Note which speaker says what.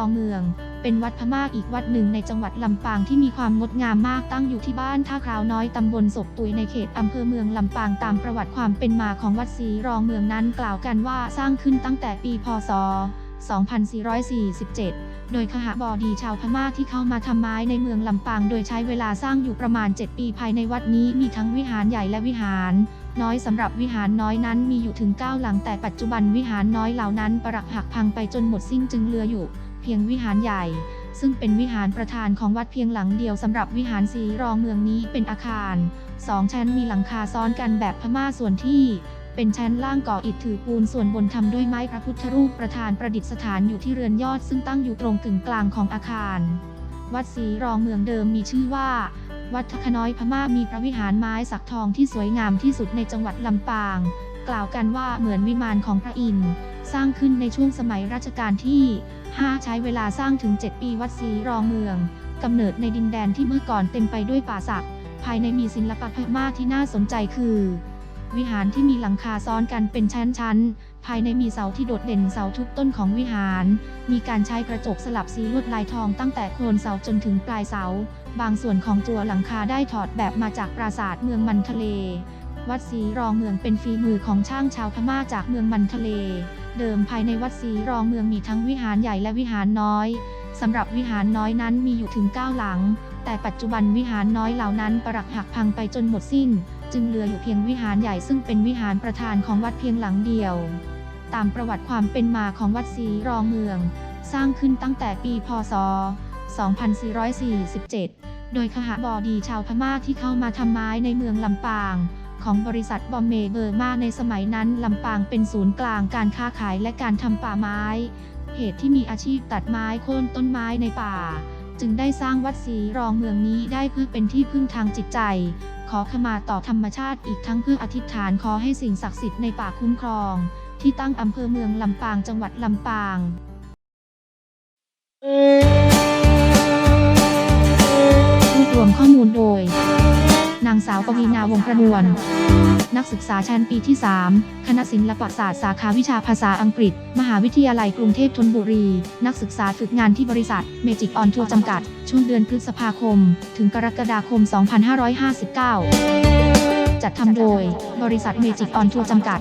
Speaker 1: องเมือง เป็นวัดพม่าอีกวัดหนึ่งในจังหวัดลำปางที่มีความงดงามมากตั้งอยู่ที่บ้านท่าคราวน้อยตำบลศพตุยในเขตอำเภอเมืองลำปางตามประวัติความเป็นมาของวัดศรีรองเมืองนั้นกล่าวกันว่าสร้างขึ้นตั้งแต่ปีพศ 2447 โดยขหบดีชาวพม่าที่เข้ามาทำไม้ในเมืองลำปางโดยใช้เวลาสร้างอยู่ประมาณ 7 ปีภายในวัดนี้มีทั้งวิหารใหญ่และวิหาร น้อยสำหรับวิหารน้อยนั้นมีอยู่ถึง 9 หลังแต่ปัจจุบันวิหารน้อยเหล่านั้นปรักหักพังไปจนหมดสิ้นจึงเหลืออยู่ เพียงวิหารใหญ่ ซึ่งเป็นวิหารประธานของวัดเพียงหลังเดียวสำหรับวิหารสีรองเมืองนี้เป็นอาคารสองชั้นมีหลังคาซ้อนกันแบบพม่าส่วนที่เป็นชั้นล่างก่ออิฐถือปูนส่วนบนทำด้วยไม้พระพุทธรูปประธานประดิษฐานอยู่ที่เรือนยอดซึ่งตั้งอยู่ตรงกึ่งกลางของอาคาร วัดศรีรองเมืองเดิมมีชื่อว่า วัดทะขน้อยพม่ามีพระวิหารไม้สักทองที่สวยงามที่สุดในจังหวัดลำปาง กล่าวกันว่าเหมือนวิมานของพระอินทร์สร้างขึ้นในช่วงสมัยรัชกาลที่ 5 ใช้เวลาสร้างถึง 7 ปีวัดศรีรองเมืองกำเนิดในดินแดนที่เมื่อก่อนเต็มไปด้วยป่าสักภายในมีศิลปะพม่าที่น่าสนใจคือ วิหารที่มีหลังคาซ้อนกันเป็นชั้นๆ ภายในมีเสาที่โดดเด่นเสาทุกต้นของวิหาร มีการใช้กระจกสลับสีลวดลายทองตั้งแต่โคนเสาจนถึงปลายเสา บางส่วนของตัวหลังคาได้ถอดแบบมาจากปราสาทเมืองมันทะเล วัดศรีรองเมืองเป็นฝีมือของช่างชาวพม่าจากเมืองมันทะเล เดิมภายในวัดศรีรองเมืองมีทั้งวิหารใหญ่และวิหารน้อยสำหรับวิหารน้อยนั้นมีอยู่ถึง 9 หลัง แต่ปัจจุบันวิหารน้อยเหล่านั้นปรักหักพังไปจนหมดสิ้น จึงเหลืออยู่เพียงวิหารใหญ่ซึ่งเป็นวิหารประธานของวัดเพียงหลังเดียว ตามประวัติความเป็นมาของวัดศรีรองเมือง สร้างขึ้นตั้งแต่ปีพศ 2447 โดยขหบดีชาวพม่าที่เข้ามาทำไม้ในเมืองลำปาง ของบริษัทบอมเมเบอร์มาในสมัยนั้นลำปางเป็นศูนย์กลางการค้าขายและการทำป่าไม้ เหตุที่มีอาชีพตัดไม้โค่นต้นไม้ในป่า จึงได้สร้างวัดศรีรองเมืองนี้ได้เพื่อเป็นที่พึ่งทางจิตใจ ขอขมาต่อธรรมชาติอีกทั้งเพื่ออธิษฐานขอให้สิ่งศักดิ์สิทธิ์ในป่าคุ้มครอง ที่ตั้งอำเภอเมืองลำปางจังหวัดลำปางางสาวปวีณาวงประนวล นักศึกษาชั้นปีที่ 3 คณะศิลปศาสตร์สาขาวิชาภาษาอังกฤษ มหาวิทยาลัยกรุงเทพธนบุรี นักศึกษาฝึกงานที่บริษัทเมจิกออนทัวร์จำกัด ช่วงเดือนพฤษภาคม ถึงกรกฎาคม 2559 จัดทำโดย บริษัทเมจิกออนทัวร์จำกัด